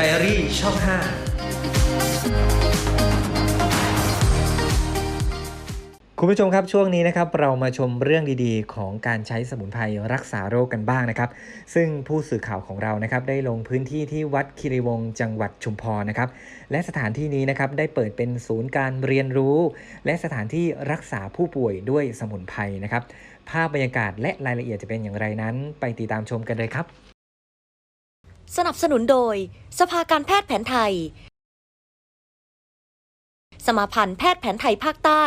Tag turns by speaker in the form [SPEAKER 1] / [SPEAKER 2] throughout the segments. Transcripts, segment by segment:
[SPEAKER 1] อารี่ช่อง 5 คุณผู้ชมครับช่วงนี้นะครับเรามาชมเรื่องดีๆ ของการใช้สมุนไพรรักษาโรคกันบ้างนะครับ ซึ่งผู้สื่อข่าวของเรานะครับได้ลงพื้นที่ที่วัดคีรีวงจังหวัดชุมพรนะครับและสถานที่นี้นะครับได้เปิดเป็นศูนย์การเรียนรู้ และสถานที่รักษาผู้ป่วยด้วยสมุนไพรนะครับภาพบรรยากาศและรายละเอียดจะเป็นอย่างไรนั้น ไปติดตามชมกันเลยครับ
[SPEAKER 2] สนับสนุนโดย สภาการแพทย์แผนไทย สมาพันธ์แพทย์แผนไทยภาคใต้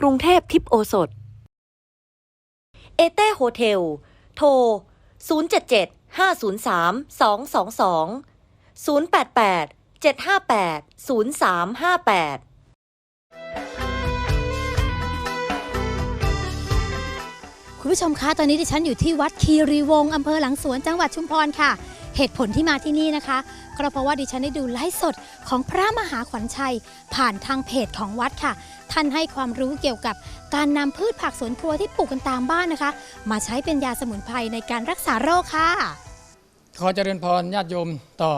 [SPEAKER 2] กรุงเทพทิพโอสถ เอเต้โฮเทล โทร 077 503 222 088 758 0358
[SPEAKER 3] คุณผู้ชมคะตอนนี้ดิฉันอยู่ที่วัดคีรีวงศ์อำเภอหลังสวนจังหวัดชุมพรค่ะ เหตุผลที่มาที่นี่นะคะ ก็เพราะว่าดิฉันได้ดูไลฟ์สดของพระมหาขวัญชัย ผ่านทางเพจของวัดค่ะ ท่านให้ความรู้เกี่ยวกับการนำพืชผักสวนครัวที่ปลูกกันตามบ้านนะคะ มาใช้เป็นยาสมุนไพรในการรักษาโรคค่ะ
[SPEAKER 4] ขอเจริญพรญาติโยมต่อ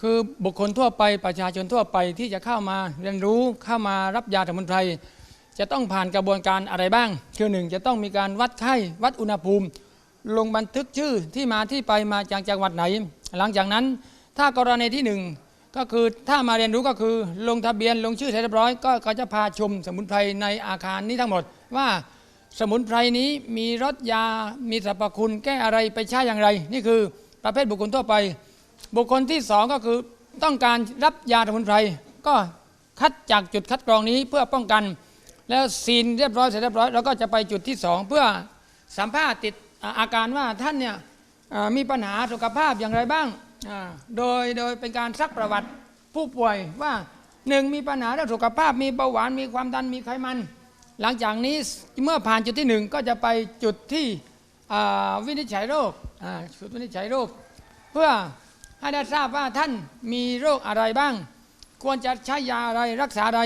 [SPEAKER 4] คือบุคคลทั่วไปประชาชนทั่วไปที่จะเข้ามาเรียนรู้เข้ามารับยาสมุนไพร จะต้องผ่านกระบวนการอะไรบ้าง คือหนึ่งจะต้องมีการวัดไข้วัดอุณหภูมิ ลงบันทึกชื่อที่มาที่ไปมาจากจังหวัดไหน หลังจากนั้นถ้ากรณีที่หนึ่งก็คือถ้ามาเรียนรู้ก็คือลงทะเบียนลงชื่อเสร็จเรียบร้อยก็จะพาชมสมุนไพรในอาคารนี้ทั้งหมด ว่าสมุนไพรนี้มีรสยา มีสรรพคุณแก้อะไรไปใช้อย่างไร นี่คือประเภทบุคคลทั่วไป บุคคลที่สองก็คือต้องการรับยาสมุนไพรก็คัดจากจุดคัดกรองนี้เพื่อป้องกัน แล้วซีนเรียบร้อยเสร็จเรียบร้อยเราก็จะไปจุดที่สองเพื่อสัมภาษณ์ติดอาการว่าท่านเนี่ยมีปัญหาสุขภาพอย่างไรบ้าง โดยโดยเป็นการซักประวัติผู้ป่วยว่าหนึ่งมีปัญหาเรื่องสุขภาพมีเบาหวานมีความดันมีไขมัน หลังจากนี้เมื่อผ่านจุดที่หนึ่งก็จะไปจุดที่วินิจฉัยโรคอ่าจุดวินิจฉัยโรค เพื่อให้ได้ทราบว่าท่านมีโรคอะไรบ้าง ควรจะใช้ยาอะไรรักษาอะไร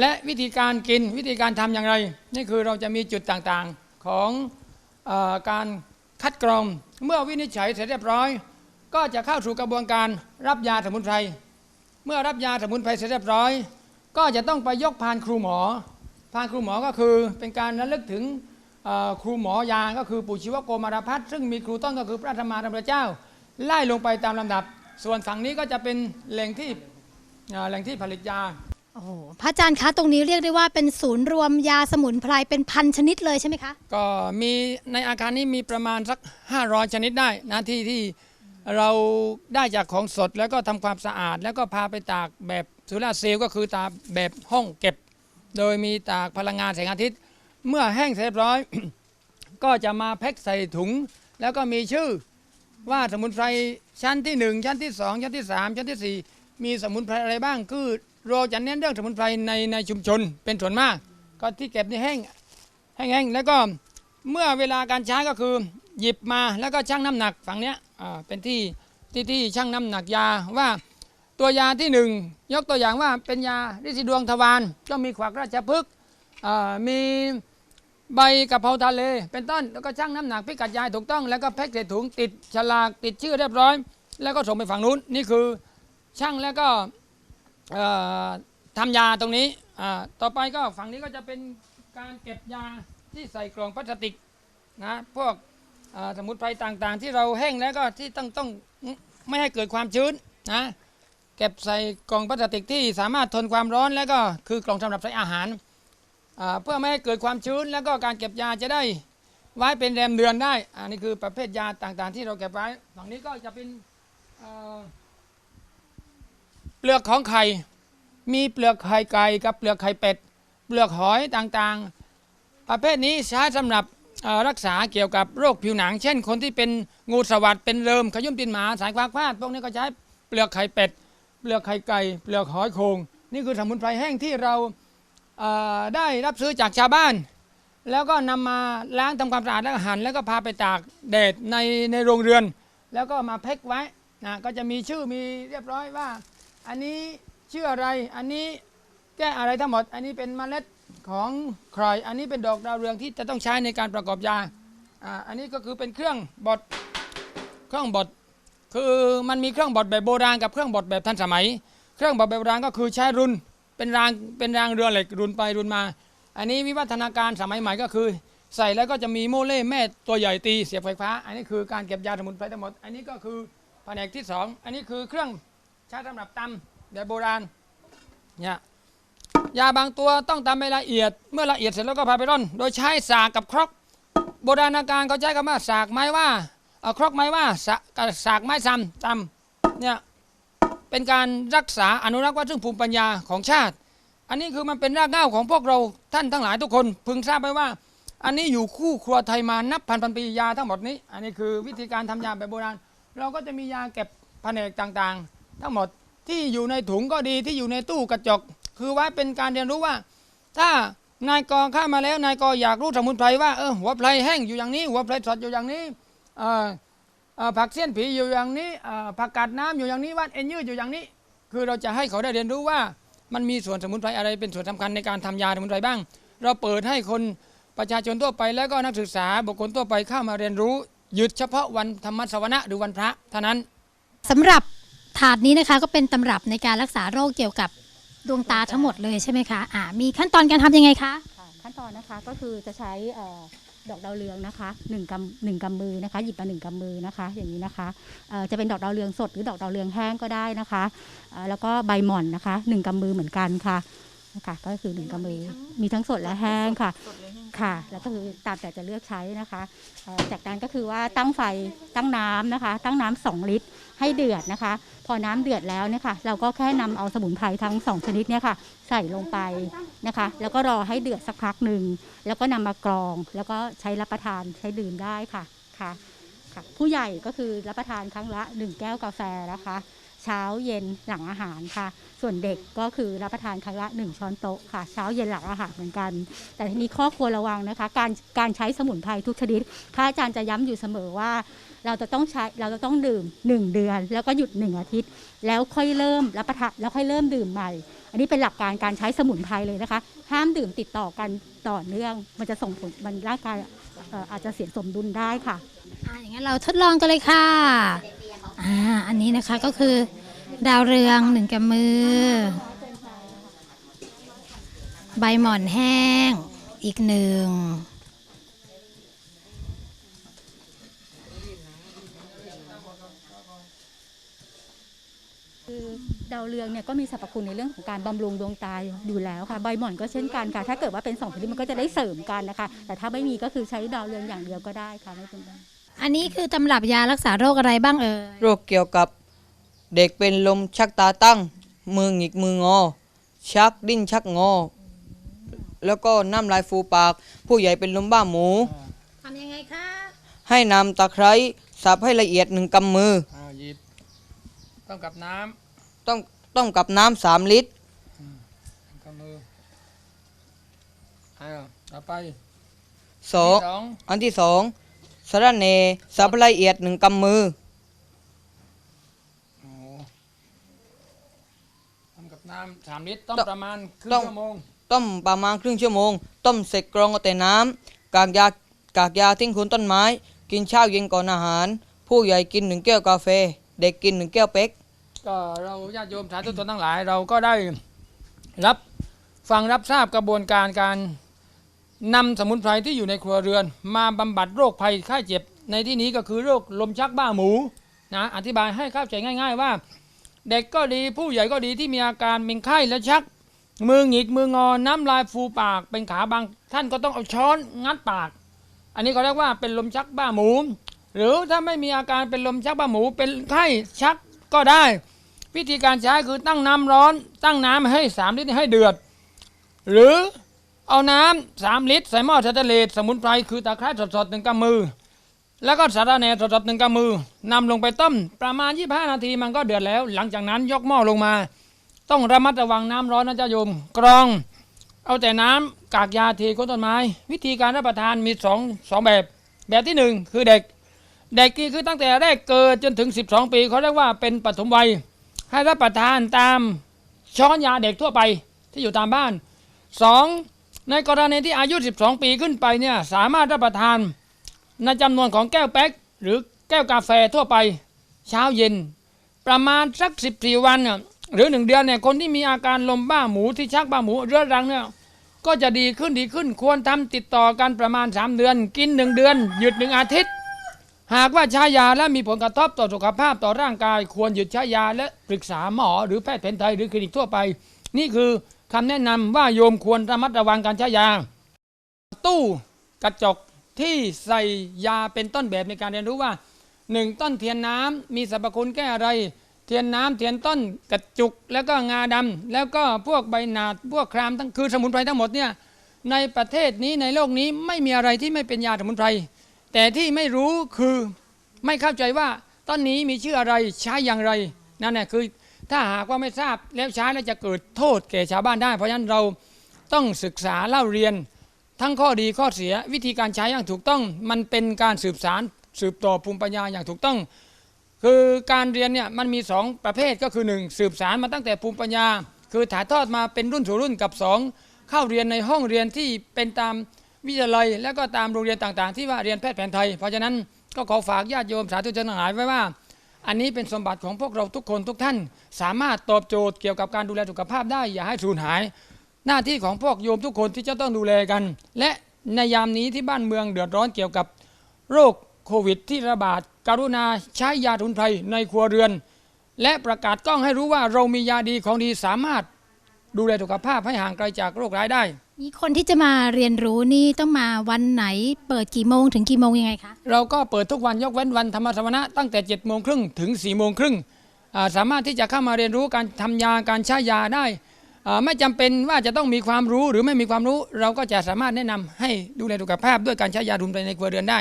[SPEAKER 4] และวิธีการกินวิธีการทำอย่างไร นี่คือเราจะมีจุดต่างๆของอการคัดกรองเมื่อวินิจฉัยเสร็จเรียบร้อย ก็จะเข้าสู่กระบวนการรับยาสมุนไพรเมื่อรับยาสมุนไพรเสร็จเรียบร้อย ก็จะต้องไปยกพานครูหมอพานครูหมอก็คือเป็นการระลึกถึงครูหมอยาก็คือปู่ชีวโกมารพัฒน์ซึ่งมีครูต้นก็คือพระธรรมาธรรมเจ้า ไล่ลงไปตามลำดับ ส่วนฝั่งนี้ก็จะเป็นแหล่งที่แหล่งที่ผลิตยา
[SPEAKER 3] โอ้โหพระอาจารย์คะตรงนี้เรียกได้ว่าเป็นศูนย์รวมยาสมุนไพรเป็นพันชนิดเลยใช่ไหมคะ
[SPEAKER 4] ก็มีในอาคารนี้มีประมาณสัก 500 ชนิดได้นะที่ที่เราได้จากของสดแล้วก็ทำความสะอาด แล้วก็พาไปตากแบบโซลาเซลก็คือตากแบบห้องเก็บ โดยมีตากพลังงานแสงอาทิตย์ เมื่อแห้งเสร็จเรียบร้อย ก็จะมาแพ็คใส่ถุง แล้วก็มีชื่อว่าสมุนไพรชั้นที่ 1 ชั้นที่ 2 ชั้นที่ 3 ชั้นทีสี่4 มีสมุนไพรอะไรบ้างคือ เราจะเน้นเรื่องสมุนไพรในในชุมชนเป็นส่วนมาก ก็ที่เก็บนี่แห้งแห้งๆแล้วก็เมื่อเวลาการใช้ก็คือหยิบมาแล้วก็ชั่งน้ำหนักฝั่งเนี้ยอ่าเป็นที่ที่ที่ชั่งน้ำหนักยาว่าตัวยาที่หนึ่งยกตัวอย่างว่าเป็นยาฤทธิ์ดวงทวารก็มีขวักราชพฤกษ์อ่ามีใบกะเพราทะเล เป็นต้นแล้วก็ชั่งน้ำหนักพิกัดยาถูกต้อง แล้วก็แพ็คใส่ถุงติดฉลากติดชื่อเรียบร้อย แล้วก็ส่งไปฝั่งนู้นนี่คือช่างแล้วก็ ทำยาตรงนี้ต่อไปก็ฝั่งนี้ก็จะเป็นการเก็บยาที่ใส่กล่องพลาสติกนะพวกสมุนไพรต่างๆ ที่เราแห้งแล้วก็ที่ต้องต้องไม่ให้เกิดความชื้นนะเก็บใส่กล่องพลาสติกที่สามารถทนความร้อนแล้วก็คือกล่องสำหรับใส่อาหาร เพื่อไม่ให้เกิดความชื้นแล้วก็การเก็บยาจะได้ไว้เป็นแรมเดือนได้อันนี้คือประเภทยาต่างๆ ที่เราเก็บไว้ฝั่งนี้ก็จะเป็นอ ลือกของไข่มีเปลือกไข่ไก่กับเปลือกไข่เป็ด เปลือกหอยต่างๆ ประเภทนี้ใช้สำหรับรักษาเกี่ยวกับโรคผิวหนัง เช่น คนที่เป็นงูสวัสดเป็นเริมขยุ่มตีนหมาสายควากพาดพวกนี้ก็ใช้เปลือกไข่เป็ด เปลือกไข่ไก่ เปลือกหอยโคง นี่คือสมุนไพรแห้งที่เราได้รับซื้อจากชาวบ้าน แล้วก็นำมาล้างทำความสะอาดแล้วหั่นแล้วก็พาไปตากแดดในในโรงเรือน แล้วก็มาแพ็คไว้นะก็จะมีชื่อมีเรียบร้อยว่า อันนี้ชื่ออะไร อันนี้แก้อะไรทั้งหมด อันนี้เป็นเมล็ดของใครอันนี้เป็นดอกดาวเรืองที่จะต้องใช้ในการประกอบยา อ่า อันนี้ก็คือเป็นเครื่องบด เครื่องบด คือมันมีเครื่องบดแบบโบราณกับเครื่องบดแบบทันสมัย เครื่องบดแบบโบราณก็คือใช้รุน เป็นราง เป็นรางเรือเหล็กรุนไปรุนมา อันนี้วิวัฒนาการสมัยใหม่ก็คือ ใส่แล้วก็จะมีโมเล่แม่ตัวใหญ่ตีเสียบไฟฟ้า อันนี้คือการเก็บยาสมุนไพรทั้งหมด อันนี้ก็คือแผนกที่สองอันนี้คือเครื่อง ใช้สำหรับตำแบบโบราณเนี่ยยาบางตัวต้องตำให้ละเอียด เมื่อละเอียดเสร็จแล้วก็พาไปร่อน โดยใช้สากกับครกโบราณการเขาใช้คำว่าสากไม้ว่าเอ่อครกไม้ว่าสากสากไม้ซ้ำตำเนี่ยเป็นการรักษาอนุรักษ์วัฒนภูมิปัญญาของชาติ อันนี้คือมันเป็นรากเหง้าของพวกเราท่านทั้งหลายทุกคน พึงทราบไว้ว่า อันนี้อยู่คู่ครัวไทยมานับพันพันปียาทั้งหมดนี้ อันนี้คือวิธีการทำยาแบบโบราณ เราก็จะมียาเก็บแผนกต่างๆ ทั้งหมดที่อยู่ในถุงก็ดีที่อยู่ในตู้กระจก คือไว้เป็นการเรียนรู้ว่า ถ้านายกอข้ามาแล้วนายกออยากรู้สมุนไพรว่าเออหัวไพรแห้งอยู่อย่างนี้ หัวไพรสดอยู่อย่างนี้ผักเสี้ยนผีอยู่อย่างนี้ผักกาดน้ำอยู่อย่างนี้ว่านเอ็นยืดอยู่อย่างนี้ คือเราจะให้เขาได้เรียนรู้ว่า มันมีส่วนสมุนไพรอะไรเป็นส่วนสำคัญในการทำยาสมุนไพรบ้าง เราเปิดให้คนประชาชนทั่วไป แล้วก็นักศึกษาบุคคลทั่วไปเข้ามาเรียนรู้หยุดเฉพาะวันธรรมสวนะหรือวันพระเท่านั้น
[SPEAKER 3] สำหรับ ถาดนี้นะคะก็เป็นตำรับในการรักษาโรคเกี่ยวกับดวงตาทั้งหมดเลยใช่ไหมคะอ่ามีขั้นตอนการทำยังไงคะ
[SPEAKER 5] ค่ะขั้นตอนนะคะก็คือจะใช้เอ่อดอกดาวเรืองนะคะหนึ่งกำหนึ่งกำมือนะคะ หยิบมาหนึ่งกำมือนะคะ อย่างนี้นะคะเอ่อจะเป็นดอกดาวเรืองสดหรือดอกดาวเรืองแห้งก็ได้นะคะเอ่อแล้วก็ใบหม่อนนะคะหนึ่งกำมือเหมือนกันค่ะนะคะก็คือหนึ่งกำมือมีทั้งสดและแห้งค่ะ ค่ะ แล้วก็คือตามแต่จะเลือกใช้นะคะจากนั้นก็คือว่าตั้งไฟตั้งน้ำนะคะ ตั้งน้ำสองลิตรให้เดือดนะคะ พอน้ำเดือดแล้วเนี่ยค่ะ เราก็แค่นำเอาสมุนไพรทั้งสองชนิดเนี่ยค่ะ ใส่ลงไปนะคะ แล้วก็รอให้เดือดสักพักหนึ่งแล้วก็นำมากรอง แล้วก็ใช้รับประทานใช้ดื่มได้ค่ะค่ะค่ะ ผู้ใหญ่ก็คือรับประทานครั้งละ 1 แก้วกาแฟนะคะ เช้าเย็นหลังอาหารค่ะ ส่วนเด็กก็คือรับประทานครั้งละ 1 ช้อนโต๊ะค่ะ เช้าเย็นหลังอาหารเหมือนกัน แต่ทีนี้ข้อควรระวังนะคะ การการใช้สมุนไพรทุกชนิดพระอาจารย์จะย้ำอยู่เสมอว่า เราจะต้องใช้เราจะต้องดื่ม 1 เดือน แล้วก็หยุด 1 อาทิตย์ แล้วค่อยเริ่มรับประทานแล้วค่อยเริ่มดื่มใหม่ อันนี้เป็นหลักการการใช้สมุนไพรเลยนะคะ ห้ามดื่มติดต่อกันต่อเนื่อง มันจะส่งผลมันร่างกายเอ่ออาจจะเสียสมดุลได้ค่ะ
[SPEAKER 3] อ่าอย่างนั้นเราทดลองกันเลยค่ะ อ่าอันนี้นะคะก็คือ ดาวเรืองหนึ่งกำมือ ใบหม่อนแห้ง อีกหนึ่ง
[SPEAKER 5] คือดาวเรืองเนี่ยก็มีสรรพคุณในเรื่องของการบำรุงดวงตาอยู่แล้วค่ะ ใบหม่อนก็เช่นกันค่ะ ถ้าเกิดว่าเป็นสองชนิดมันก็จะได้เสริมกันนะคะ แต่ถ้าไม่มีก็คือใช้ดาวเรืองอย่างเดียวก็ได้ค่ะไม่เป็นไร
[SPEAKER 3] อันนี้คือตำรับยารักษาโรคอะไรบ้างเอ่ย
[SPEAKER 6] โรคเกี่ยวกับเด็กเป็นลมชักตาตั้ง มือหงิกมืองอ ชักดิ้นชักงอ แล้วก็น้ำลายฟูปาก ผู้ใหญ่เป็นลมบ้าหมู
[SPEAKER 3] ทำยังไงคะ
[SPEAKER 6] ให้นำตะไคร้สับให้ละเอียดหนึ่งกำมือ
[SPEAKER 4] อ่าหยิบต้องกับน้
[SPEAKER 6] ต้องต้มกับน้ำสามลิตรำ
[SPEAKER 4] กับมืออ้าวต่อไป
[SPEAKER 6] สอง
[SPEAKER 4] ที่สอง
[SPEAKER 6] อันที่สอง สะระเนสับให้ละเอียดหนึ่งกำมือ
[SPEAKER 4] โอ้โหทำกับน้ำสามลิตรต้ม
[SPEAKER 6] ต้อง
[SPEAKER 4] ประมาณครึ่ง
[SPEAKER 6] ต้อง
[SPEAKER 4] ชั่วโมง
[SPEAKER 6] ต้มประมาณครึ่งชั่วโมง ต้มเสร็จกรองเอาแต่น้ำกากยากากยาทิ้งโคนต้นไม้ กินเช้าเย็นก่อนอาหาร ผู้ใหญ่กินหนึ่งแก้วกาแฟ เด็กกินหนึ่งแก้วเป๊ก
[SPEAKER 4] ก็เราญาติโยมสาธุชนทั้งหลายเราก็ได้รับฟังรับทราบกระบวนการการ นำสมุนไพรที่อยู่ในครัวเรือน มาบำบัดโรคภัยไข้เจ็บ ในที่นี้ก็คือโรคลมชักบ้าหมูนะอธิบายให้เข้าใจง่าย ๆ ว่า เด็กก็ดีผู้ใหญ่ก็ดีที่มีอาการเป็นไข้และชัก มือหงิกมืองอน้ำลายฟูปากเป็นขาบาง ท่านก็ต้องเอาช้อนงัดปาก อันนี้เขาเรียกว่าเป็นลมชักบ้าหมู หรือถ้าไม่มีอาการเป็นลมชักบ้าหมู เป็นไข้ชักก็ได้ วิธีการใช้คือตั้งน้ำร้อน ตั้งน้ำให้สามลิตรให้เดือด หรือ เอาน้ำสามลิตร ใส่หม้อสแตนเลสสมุนไพรคือตะไคร้สดๆหนึ่งกำมือ แล้วก็สาระแหน่สดๆหนึ่งกำมือนำลงไปต้มประมาณ 25 นาทีมันก็เดือดแล้ว หลังจากนั้นยกหม้อลงมา ต้องระมัดระวังน้ำร้อนนะจ้าโยม กรอง เอาแต่น้ำกากยาเทโคนต้นไม้ วิธีการรับประทานมีสองสองแบบ แบบที่หนึ่งคือเด็ก เด็กนี่คือตั้งแต่แรกเกิดจนถึง 12 ปีเขาเรียกว่าเป็นปฐมวัย ให้รับประทานตามช้อนยาเด็กทั่วไปที่อยู่ตามบ้าน 2. ในกรณีที่อายุ 12 ปีขึ้นไปเนี่ยสามารถรับประทาน ในจำนวนของแก้วแป๊ก หรือแก้วกาแฟทั่วไปเช้าเย็น ประมาณสักสิบสี่วันน่ะหรือหนึ่งเดือนเนี่ยคนที่มีอาการลมบ้าหมูที่ชักบ้าหมูเรื้อรังเนี่ยก็จะดีขึ้นดีขึ้นควรทำติดต่อกันประมาณ 3 เดือน กิน 1 เดือน หยุดหนึ่งอาทิตย์ หากว่าใช้ยาและมีผลกระทบต่อสุขภาพต่อร่างกาย ควรหยุดใช้ยาและปรึกษาหมอ หรือแพทย์แผนไทยหรือคลินิกทั่วไป นี่คือ คำแนะนำว่าโยมควรระมัดระวังการใช้ยา ตู้กระจกที่ใส่ยาเป็นต้นแบบในการเรียนรู้ว่าหนึ่งต้นเทียนน้ำมีสรรพคุณแก้อะไร เทียนน้ำเทียนต้นกระจุกแล้วก็งาดำแล้วก็พวกใบหนาดพวกครามทั้งคือสมุนไพรทั้งหมดเนี่ยในประเทศนี้ในโลกนี้ไม่มีอะไรที่ไม่เป็นยาสมุนไพรแต่ที่ไม่รู้คือไม่เข้าใจว่าต้นนี้มีชื่ออะไรใช้อย่างไรนั่นแหละคือ ถ้าหากว่าไม่ทราบแล้วใช้แล้วจะเกิดโทษแก่ชาวบ้านได้ เพราะฉะนั้นเราต้องศึกษาเล่าเรียน ทั้งข้อดีข้อเสียวิธีการใช้อย่างถูกต้อง มันเป็นการสืบสารสืบต่อภูมิปัญญาอย่างถูกต้อง คือการเรียนเนี่ยมันมี 2 ประเภทก็คือ 1 สืบสารมาตั้งแต่ภูมิปัญญา คือถ่ายทอดมาเป็นรุ่นสู่รุ่นกับ 2 เข้าเรียนในห้องเรียนที่เป็นตามวิทยาลัย และก็ตามโรงเรียนต่างๆ ที่ว่าเรียนแพทย์แผนไทย เพราะฉะนั้นก็ขอฝากญาติโยมสาธุชนทั้งหลายไว้ว่า อันนี้เป็นสมบัติของพวกเราทุกคนทุกท่าน สามารถตอบโจทย์เกี่ยวกับการดูแลสุขภาพได้อย่าให้สูญหาย หน้าที่ของพวกโยมทุกคนที่จะต้องดูแลกัน และในยามนี้ที่บ้านเมืองเดือดร้อนเกี่ยวกับโรคโควิด ที่ระบาดกรุณาใช้ยาทุนไพรในครัวเรือน และประกาศกล้องให้รู้ว่าเรามียาดีของดีสามารถ ดูแลสุขภาพให้ห่างไกลจากโรคร้ายได้
[SPEAKER 3] นี่คนที่จะมาเรียนรู้นี่ต้องมาวันไหน เปิดกี่โมงถึงกี่โมงยังไงคะ
[SPEAKER 4] เราก็เปิดทุกวันยกเว้นวันธรรมสวนะตั้งแต่7จ็ดโมงครึ่งถึง4ี่โมงครึ่งอ่าสามารถที่จะเข้ามาเรียนรู้การทำยาการใช้ยาได้อ่าไม่จำเป็นว่าจะต้องมีความรู้หรือไม่มีความรู้ เราก็จะสามารถแนะนำให้ดูแลสุขภาพด้วยการใช้ยาดุมไปในครัวเรือนได้